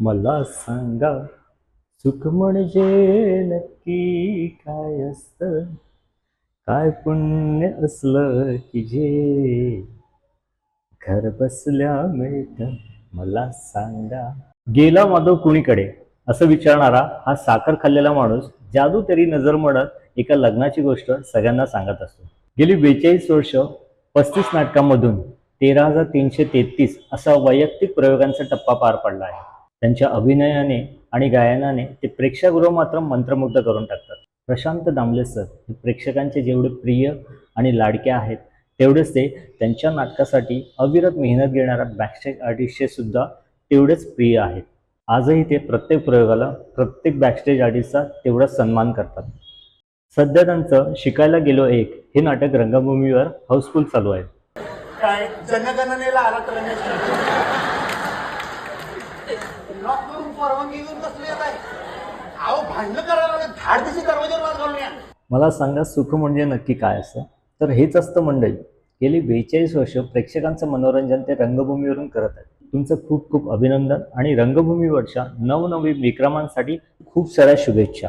मला सांगा सुख म्हणजे नक्की काय असत? काय पुण्य असलं की जे? घर बसल्या मिळत मला सांगा. गेला माधव कुणीकडे? असं विचारणारा हा साखर खाल्लेला माणूस जादू तरी नजर म्हणत एका लग्नाची गोष्ट सगळ्यांना सांगत असतो. गेली बेचाळीस वर्ष पस्तीस नाटकांमधून तेरा हजार तीनशे तेहतीस असा वैयक्तिक प्रयोगांचा टप्पा पार पडला आहे. त्यांच्या अभिनयाने आणि गायनाने ते प्रेक्षागृह मात्र मंत्रमुग्ध करून टाकतात. प्रशांत दामले सर हे प्रेक्षकांचे जेवढे प्रिय आणि लाडके आहेत तेवढेच ते त्यांच्या नाटकासाठी अविरत मेहनत घेणाऱ्या बॅकस्टेज आर्टिस्टचे सुद्धा तेवढेच प्रिय आहेत. आजही ते प्रत्येक प्रयोगाला प्रत्येक बॅकस्टेज आर्टिस्टचा तेवढा सन्मान करतात. सध्या त्यांचं शिकायला गेलो एक हे नाटक रंगभूमीवर हाऊसफुल चालू आहे काय जनगणनेला आला तर रमेश लॉक करून परवानगी घेऊन कसले येत आहे? अहो भांडणं करायला धाड दिवशी दरवाज्यावर वाज घालून या. मला सांगा सुख म्हणजे नक्की काय असतं? तर हेच असतं मंडळी. गेली बेचाळीस वर्ष प्रेक्षकांचं मनोरंजन ते रंगभूमीवरून करत आहेत. तुमचं खूप खूप अभिनंदन आणि रंगभूमीवरच्या नवनवीन विक्रमांसाठी खूप साऱ्या शुभेच्छा.